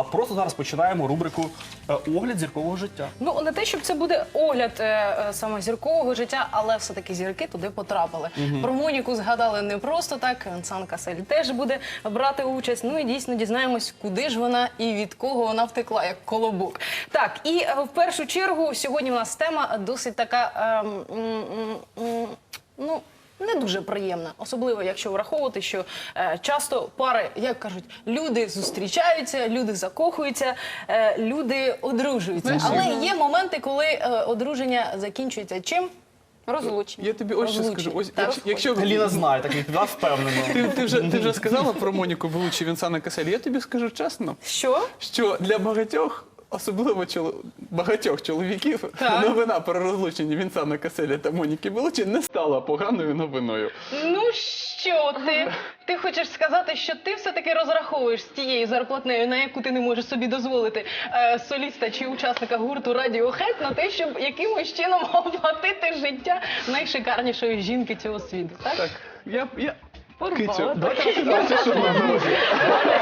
а просто зараз починаємо рубрику е, Огляд зіркового життя. Ну не те, щоб це буде огляд е, е, саме зіркового життя, але все-таки зірки туди потрапили. Про Моніку згадали не просто так. Венсан Касель теж буде брати участь. Ну і дійсно дізнаємось, куди ж вона і від кого вона втекла, як колобок. Так, і е, в першу чергу сьогодні у нас тема досить така. ем, м, м, м, ну. Не дуже приємна, особливо якщо враховувати, що е, часто пари, як кажуть, люди зустрічаються, люди закохуються, е, люди одружуються. Знаєш, Але є моменти, коли е, одруження закінчується чим? Розлучення. Я тобі ось що Розлучення. скажу. Ось якщо, якщо Ліна знає, так відповідав впевнено. ти, ти, вже, ти вже сказала про Моніку Белучі Вінсана Касель. Я тобі скажу чесно, Що? що для багатьох, особливо чоло- багатьох чоловіків, Так. новина про розлучення Вінсана Каселя та Моніки Белучі не стала поганою новиною. Ну що ти? Ти хочеш сказати, що ти все-таки розраховуєш з тією зарплатнею, на яку ти не можеш собі дозволити е, соліста чи учасника гурту Радіохет на те, щоб якимось чином оплатити життя найшикарнішої жінки цього світу. Так? Так, я, я... Кицю, Давайте.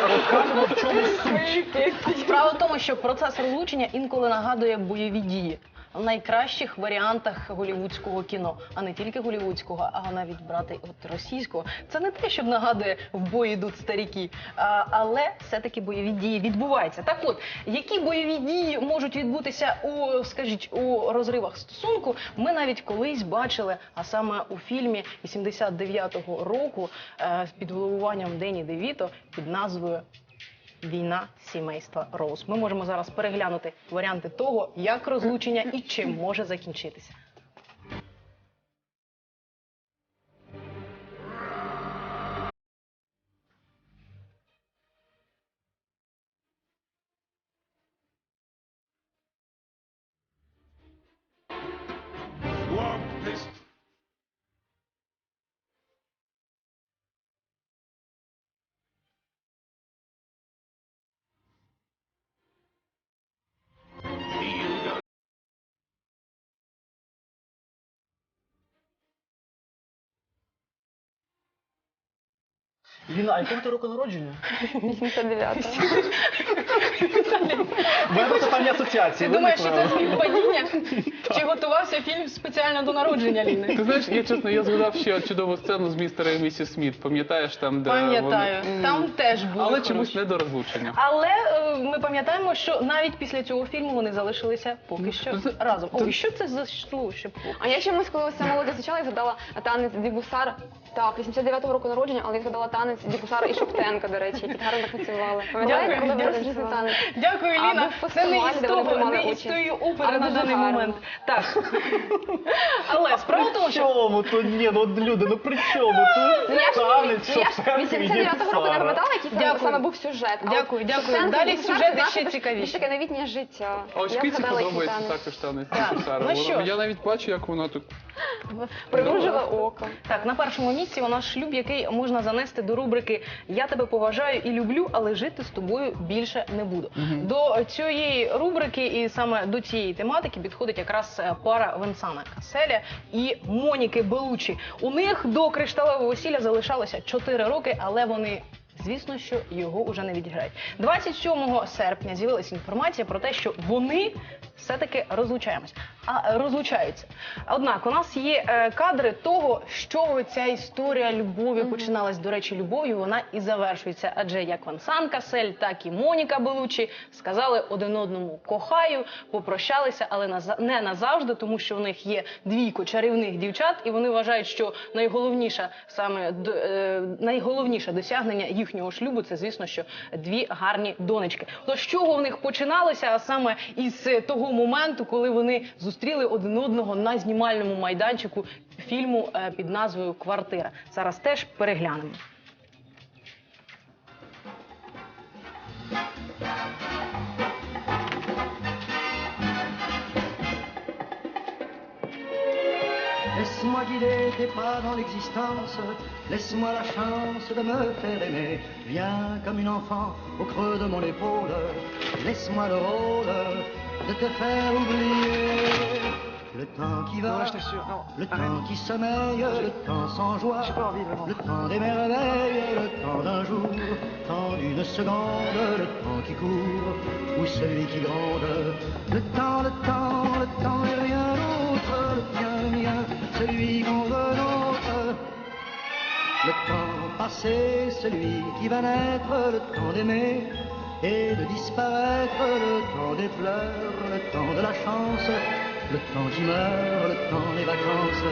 Розкажемо, в чому суть. Справа в тому, що процес розлучення інколи нагадує бойові дії найкращих варіантах голівудського кіно, а не тільки голівудського, а навіть брати от російського. Це не те, щоб нагадує в бої йдуть старіки, а, але все-таки бойові дії відбуваються. Так от, які бойові дії можуть відбутися у, скажіть, у розривах стосунку, ми навіть колись бачили, а саме у фільмі 89-го року е, під головуванням Дені Девіто під назвою Війна сімейства Роуз. Ми можемо зараз переглянути варіанти того, як розлучення і чим може закінчитися. Ліна, а якого ти року народження? 89-го. У мене просто певні асоціації. Ти думаєш, що це співпадіння? Чи готувався фільм спеціально до народження Ліни? Ти знаєш, я чесно, я згадав ще чудову сцену з містера і місіс Сміт. Пам'ятаєш там, де Пам'ятаю, вони- там теж були Але чомусь не до розлучення. Але е, ми пам'ятаємо, що навіть після цього фільму вони залишилися поки що це- разом. Ой, що це за шло, А я чомусь, коли все молоде звучала, я згадала танець Дібусара. Так, 89-го року народження, але я згадала танець Дібусара і Шоптенка, до речі, які гарно танцювали. Пам'ятаєте, Дякую, коли дякую. був танець? Дякую, А Ліна. був Це не фестиваль, із де вони того, приймали не із участь. тої опери Але на дуже даний гарно. момент. Так. Але справа в тому, При що чому тут? Ні, ну от люди, ну при чому тут? Ну я ж, Танець, ну, я ж Шевченко 89-го року не пам'ятала, який там Дякую. саме був сюжет. А Дякую, от дякую. Шевченко Далі і Дібусар, сюжети знаєш, ще це цікавіші. таке новітнє життя. А ось Я згадала, який подобається танець. також танець Так. Дібусара. Ну Вона-? Я навіть бачу, як вона тут. Примружило око. Так, на першому місці у нас шлюб, який можна занести до рубрики Я тебе поважаю і люблю, але жити з тобою більше не буду. До цієї рубрики і саме до цієї тематики підходить якраз е, пара Венсана Каселя і Моніки Белучі. У них до кришталевого весілля залишалося 4 роки, але вони. Звісно, що його вже не відіграють. 27 серпня з'явилася інформація про те, що вони все-таки розлучаємось. А розлучаються. Однак у нас є е, кадри того, чого ця історія любові починалась. До речі, любов'ю вона і завершується. Адже як Вансан Касель, так і Моніка Белучі сказали один одному кохаю, попрощалися, але наза- не назавжди, тому що в них є двійко чарівних дівчат, і вони вважають, що найголовніше саме д- е, найголовніше досягнення їхнього шлюбу це, звісно, що дві гарні донечки. То з чого в них починалося, а саме із е, того моменту, коли вони зустріли один одного на знімальному майданчику фільму е, під назвою Квартира. Зараз теж переглянемо. Laisse-moi guider tes pas dans l'existence, laisse-moi la chance de me faire aimer. Viens comme une enfant au creux de mon épaule, laisse-moi le rôle de te faire oublier. Le temps qui va, le temps qui sommeille, le temps sans joie, le temps des merveilles, le temps d'un jour, temps d'une seconde, le temps qui court, ou celui qui gronde. Le temps, le temps, le temps et rien d'autre. Le tien, le mien, celui qu'on veut l'autre. Le temps passé, celui qui va naître, le temps d'aimer et de disparaître, le temps des pleurs, le temps de la chance, le temps qui meurt, le temps des vacances.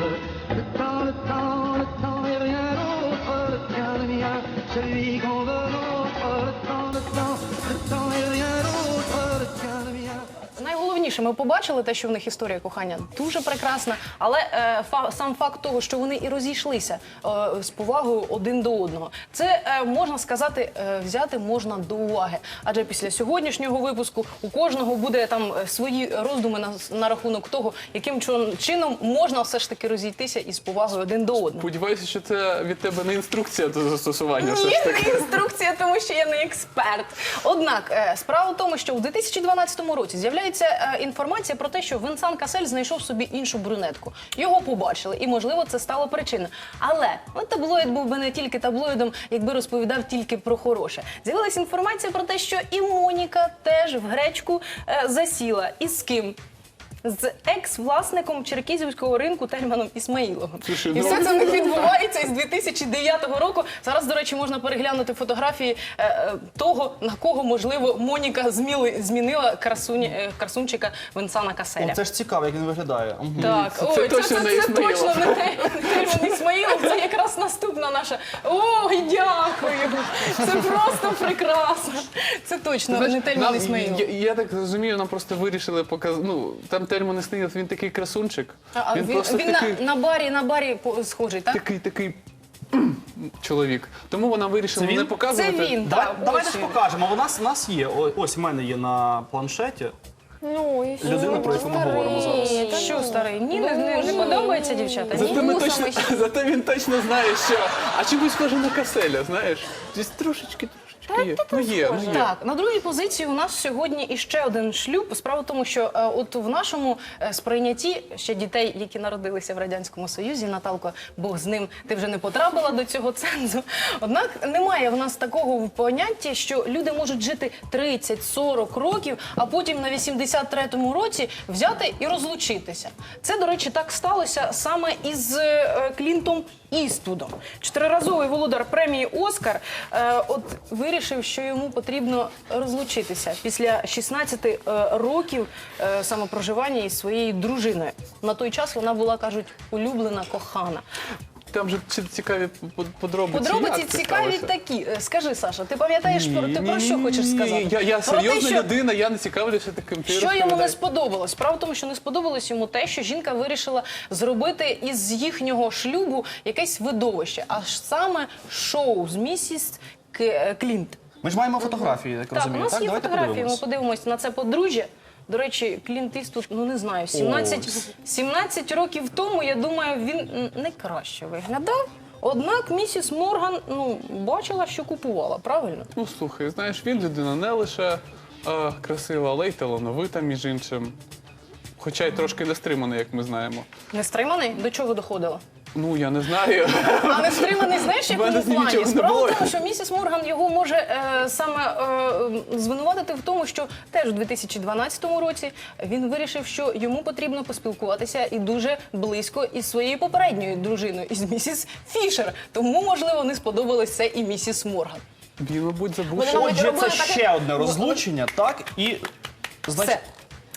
Le temps, le temps, le temps et rien d'autre, le tien, mien, celui Найголовніше, ми побачили те, що в них історія кохання дуже прекрасна, але е, фа- сам факт того, що вони і розійшлися е, з повагою один до одного, це е, можна сказати, е, взяти можна до уваги. Адже після сьогоднішнього випуску у кожного буде там е, свої роздуми на, на рахунок того, яким чином можна все ж таки розійтися із повагою один до одного. Сподіваюся, що це від тебе не інструкція до застосування. все ж таки. не інструкція, тому що я не експерт. Однак е, справа в тому, що у 2012 році з'являється е, інформація про те, що Венсан Касель знайшов собі іншу брюнетку. Його побачили, і можливо це стало причиною. Але таблоїд був би не тільки таблоїдом, якби розповідав тільки про хороше. З'явилася інформація про те, що і Моніка теж в гречку е, засіла. І з ким? З екс-власником черкізівського ринку Тельманом Ісмаїловим. І ну- все це них відбувається із 2009 року. Зараз, до речі, можна переглянути фотографії е, е, того, на кого можливо Моніка зміли, змінила красуні, е, красунчика Венсана Каселя. О, це ж цікаво, як він виглядає. Мгм. Так, Це- ой, це це, точно це, не Ісмаїлов. точно не те- Тельман Ісмаїлов, це якраз наступна наша. Ой, дякую! Це просто прекрасно. Це точно Знаєш, не Тельман нам- Ісмаїлов. Я, я так розумію, нам просто вирішили показати. Ну, там Тельман Існилов, він такий красунчик. А, він, він, він такий, на, на барі, на барі схожий, так? такий, такий чоловік. Тому вона вирішила Це він? не показувати. Це він. Давай, так, давайте ж покажемо. У нас, у нас є. О- Ось в мене є на планшеті. Ну, і що? Людина, про яку ми говоримо зараз. Ні, та Що ну. старий? Ні, не, не, не подобається дівчата? Зате, Ні? ми точно, зате він точно знає, що. А чомусь схоже на Каселя, знаєш? Десь трошечки, трошечки є. Ну є, ну є. Так, на другій позиції у нас сьогодні іще один шлюб. Справа в тому, що е, от в нашому е, сприйнятті ще дітей, які народилися в радянському союзі, Наталко, Бог з ним, ти вже не потрапила до цього цензу. Однак немає в нас такого в понятті, що люди можуть жити 30-40 років, а потім на 83-му році взяти і розлучитися. Це, до речі, так сталося саме із е, Клінтом Іствудом. Чотириразовий володар премії Оскар е, от вирішив, що йому потрібно розлучитися після 16 е, років е, самопроживання із своєю дружиною. На той час вона була, кажуть, улюблена, кохана. Там же цікаві подробиці. Подробиці як це цікаві сталося. такі. Е, Скажи, Саша, ти пам'ятаєш про ти про що хочеш сказати? Я, я Про те, серйозна що- людина, я не цікавлюся таким. Ти Що йому не сподобалось? Справа в тому, що не сподобалось йому те, що жінка вирішила зробити із їхнього шлюбу якесь видовище, а саме шоу з місіс Клінт. Ми ж маємо фотографії, я так Так, у розумію. нас Так, є давайте фотографії. Ми подивимось. подивимось на це подружжя. До речі, Клінт Іствуд, ну не знаю, 17, 17 років тому, я думаю, він м, не краще виглядав. Однак місіс Морган ну бачила, що купувала, правильно? Ну слухай, знаєш, він людина не лише е, красива, але й талановита, між іншим. Хоча й трошки нестримана, як ми знаємо. Не стриманий? До чого доходило? Ну, я не знаю. А не стриманий, знаєш, в мене якому нічого плані? не Справа було. в тому, що місіс Морган його може е, саме е, звинуватити в тому, що теж у 2012 році він вирішив, що йому потрібно поспілкуватися і дуже близько із своєю попередньою дружиною, із місіс Фішер. Тому, можливо, не сподобалось це і місіс Морган. Він, мабуть, забув. Вони що- мабуть, Отже, робили це ще одне розлучення, так? І, значить,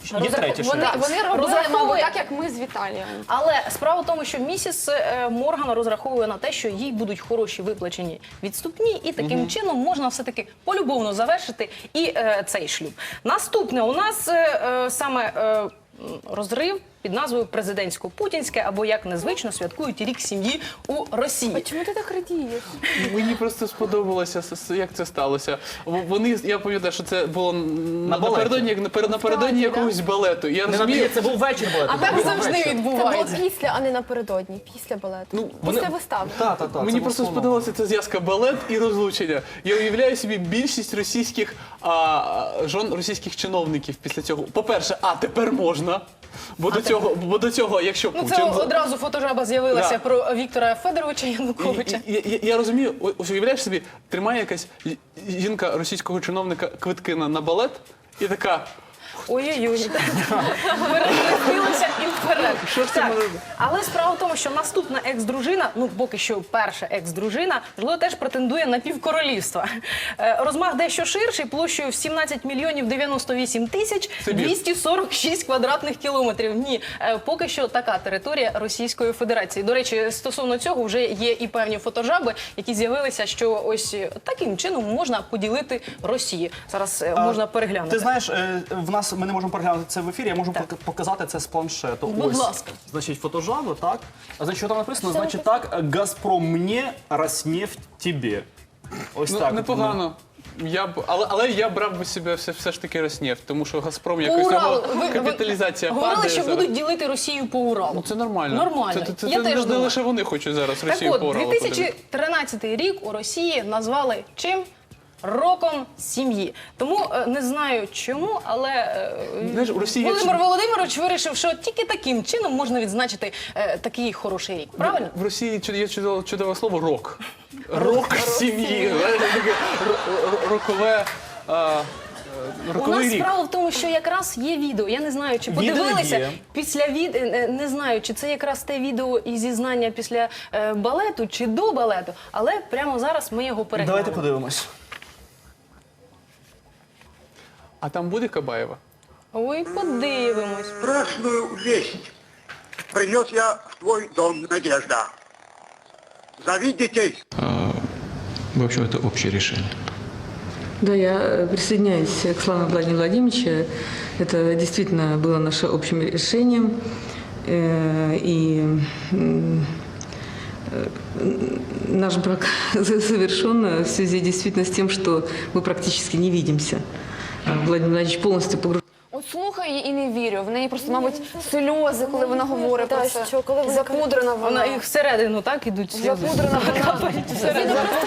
є третє ще. Вони, вони робили, Розраховує- мабуть, так, як ми з Віталієм. Але справа в тому, що місіс е, Морган розраховує на те, що їй будуть хороші виплачені відступні, і таким чином можна все-таки полюбовно завершити і е, цей шлюб. Наступне у нас е, е, саме е, розрив під назвою президентсько-путінське, або як незвично святкують рік сім'ї у Росії. Чому ти так радієш? Мені просто сподобалося, як це сталося. Вони, я пам'ятаю, що це було на напередодні, напередодні якогось балету. Я Не розумію, це був вечір балету. А так завжди вечір. Це було після, а не напередодні, після балету. Ну, після вони- вистави. Та, та, та, Мені просто сподобалася ця зв'язка балет і розлучення. Я уявляю собі більшість російських а, жон російських чиновників після цього. По-перше, а тепер можна. Бо до цього, бо до цього, якщо Ну, Путін це одразу фотожаба з'явилася Да. про Віктора Федоровича Януковича. І- і- Я, я розумію, о- ось уявляєш собі, тримає якась жінка російського чиновника квитки на, на балет, і така. Ой-ой-ой, перехрестилася і вперед. Що ж це може? Але справа в тому, що наступна екс-дружина, ну поки що перша екс-дружина, можливо, теж претендує на півкоролівства. Е, Розмах дещо ширший, площею в 17 мільйонів 98 тисяч Сибір. 246 квадратних кілометрів. Ні, е, поки що така територія Російської Федерації. До речі, стосовно цього вже є і певні фотожаби, які з'явилися, що ось е, таким чином можна поділити Росію. Зараз е, можна переглянути. Ти знаєш, е, в нас ми не можемо переглянути це в ефірі. Я можу пок- показати це з планшету. Будь Ось, ласка. Значить, фотожаби, так. А значить, що там написано? Значить, так, Газпром мені, Роснефть тебе. Ось Ну, так. непогано. Я б, але, але я брав би себе все, все ж таки Роснефть, тому що Газпром якось Уралу. Ви- ви капіталізація Говорили, падає що зараз. будуть ділити Росію по Уралу. Ну це нормально. Нормально. Це, це, це, Я це теж не думаю. лише вони хочуть зараз Так Росію от, по Уралу подивитися. 2013 рік у Росії назвали чим? Роком сім'ї. Тому е, не знаю чому, але е, Знаєш, у Росії Володимир Володимирович вирішив, що тільки таким чином можна відзначити е, такий хороший рік. Правильно? В Росії є чудове, чудове слово рок. Рок сім'ї. Знаєш, таке ро- ро- Рокове. е, У Роковий нас рік. справа в тому, що якраз є відео. Я не знаю, чи Відео подивилися є. після від е, е, не знаю, чи це якраз те відео і зізнання після е, балету, чи до балету, але прямо зараз ми його переглянемо. Давайте подивимось. А там буде Кабаєва? Ой, подивимось. страшную весть принес я в твой дом, Надежда. Зови детей. В общем, это общее решение. Да, я присоединяюсь к словам Владимира Владимировича. Это действительно было наше общим решением. Э, И э, наш брак завершен в связи действительно с тем, что мы практически не видимся. Владимир Владимирович полностью погружен От слухаю її і не вірю. В неї просто, мабуть, сльози, коли вона говорить про це. що, коли вона Запудрена Вона вона. їх всередину так ідуть сльози. Запудрена вона.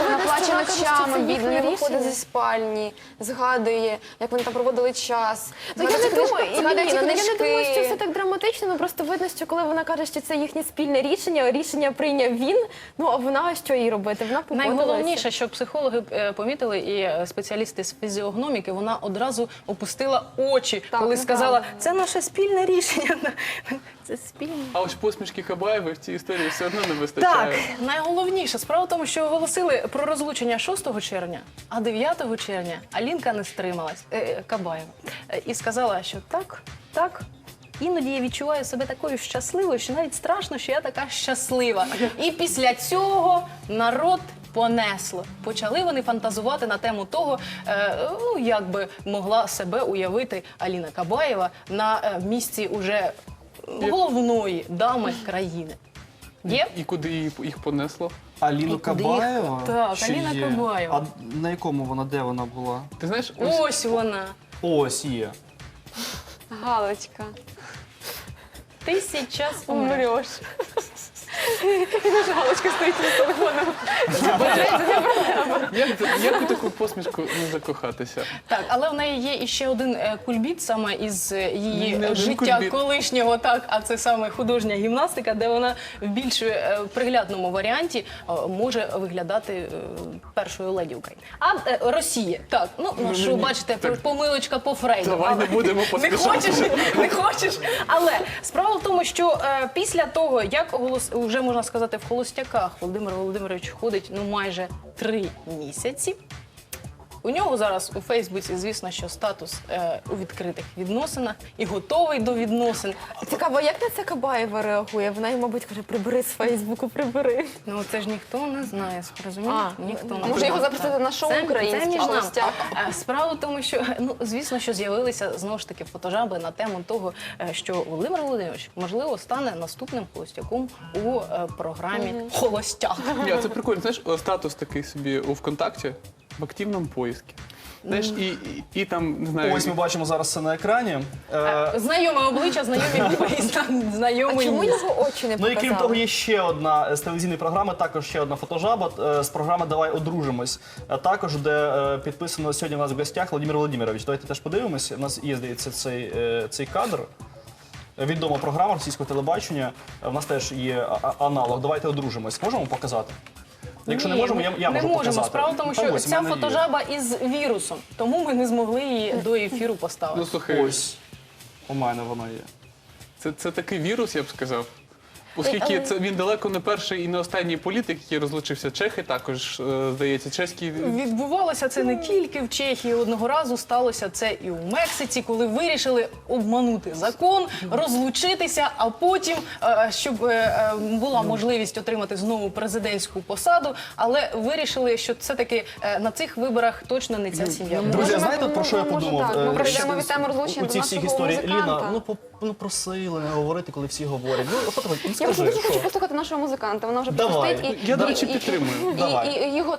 Вона плаче ночами, не виходить зі спальні, згадує, як вони там проводили час. Ну, я Згадує не ці думаю, книжки- згадує ці Ніна, ну, я не думаю, що все так драматично. Ну просто видно, що коли вона каже, що це їхнє спільне рішення, рішення прийняв він. Ну а вона що їй робити? Вона погодилася. Найголовніше, що психологи е, помітили, і е, спеціалісти з фізіогноміки, вона одразу опустила очі, коли ну, сказала, це наше спільне рішення. Це спільне. А ось посмішки Кабаєва в цій історії все одно не вистачає. Так, найголовніше справа в тому, що оголосили про розлучення 6 червня, а 9 червня Алінка не стрималась е, Кабаєва е, і сказала, що так, так. Іноді я відчуваю себе такою щасливою, що навіть страшно, що я така щаслива. І після цього народ понесло. Почали вони фантазувати на тему того, е, ну як би могла себе уявити Аліна Кабаєва на е, місці уже головної дами країни. Є? І куди її- їх понесло? Аліну їх- Кабаєва? Так, Чи Аліна є? Кабаєва. А на якому вона, де вона була? Ти знаєш, ось Ось вона. Ось є. Галочка. Ти сейчас умреш. І наша галочка стоїть з телефоном. як, як у таку посмішку не закохатися? Так, але в неї є іще один е, кульбіт саме із е, її Не один життя кульбіт. колишнього, так, а це саме художня гімнастика, де вона в більш е, приглядному варіанті е, може виглядати е, першою леді України. А е, Росія, так, ну, ну що бачите, помилочка по Фрейду. Давай не Але- будемо Не поспішати. хочеш, не хочеш. Але справа в тому, що е, після того, як голос вже можна сказати в холостяках, Володимир Володимирович ходить ну майже три місяці. У нього зараз у Фейсбуці, звісно, що статус е, у відкритих відносинах і готовий до відносин. Цікаво, як на це Кабаєва реагує? Вона їй, мабуть, каже, прибери з Фейсбуку, прибери. Ну це ж ніхто не знає, розумієш? А, Ніхто не Може його запросити на шоу Це- українське це між нами. «Холостяк». Е, Справа в тому, що ну звісно, що з'явилися знову ж таки фотожаби на тему того, е, що Володимир Володимирович можливо стане наступним холостяком у е, програмі Холостяк. Ні, це прикольно. Знаєш, о, статус такий собі у ВКонтакті в активному поиску. Знаєш, і, і, і там, не знаю, Ось ми бачимо зараз це на екрані. Е, Знайоме обличчя, знайомі поїзд, А знайомий чому ніс. його очі не Ну і крім показали? того, є ще одна з телевізійної програми, також ще одна фотожаба е, з програми Давай одружимось. Е, Також, де е, підписано сьогодні у нас в гостях Володимир Володимирович. Давайте теж подивимось. У нас є, здається, цей, е, цей кадр. Відома програма російського телебачення. Е, У нас теж є а- а- аналог. Давайте одружимось. Можемо показати? Якщо не можемо, я, я не можу можемо. показати. Справа в тому, що ось, в ця мене є. фотожаба із вірусом, тому ми не змогли її до ефіру поставити. Ну слухай, Ось. У мене воно є. це, це такий вірус, я б сказав. Оскільки але- це він далеко не перший і не останній політик, який розлучився. Чехи також, е, здається, чеський Відбувалося це не тільки в Чехії. Одного разу сталося це і у Мексиці, коли вирішили обманути закон, розлучитися, а потім, е, щоб е, е, була можливість отримати знову президентську посаду, але вирішили, що все таки на цих виборах точно не ця сім'я. Друзі, знаєте, про що я подумав? так. Ми перейдемо ще від теми розлучення у до цій всіх нашого історії. музиканта. Ліна, ну, по- ну просили не говорити, коли всі говорять. Ну, от, от? Ну, Я просто скажи, дуже хочу послухати нашого музиканта. Вона вже Давай. і Я, до і- речі, і- підтримую. і- Давай. і- і його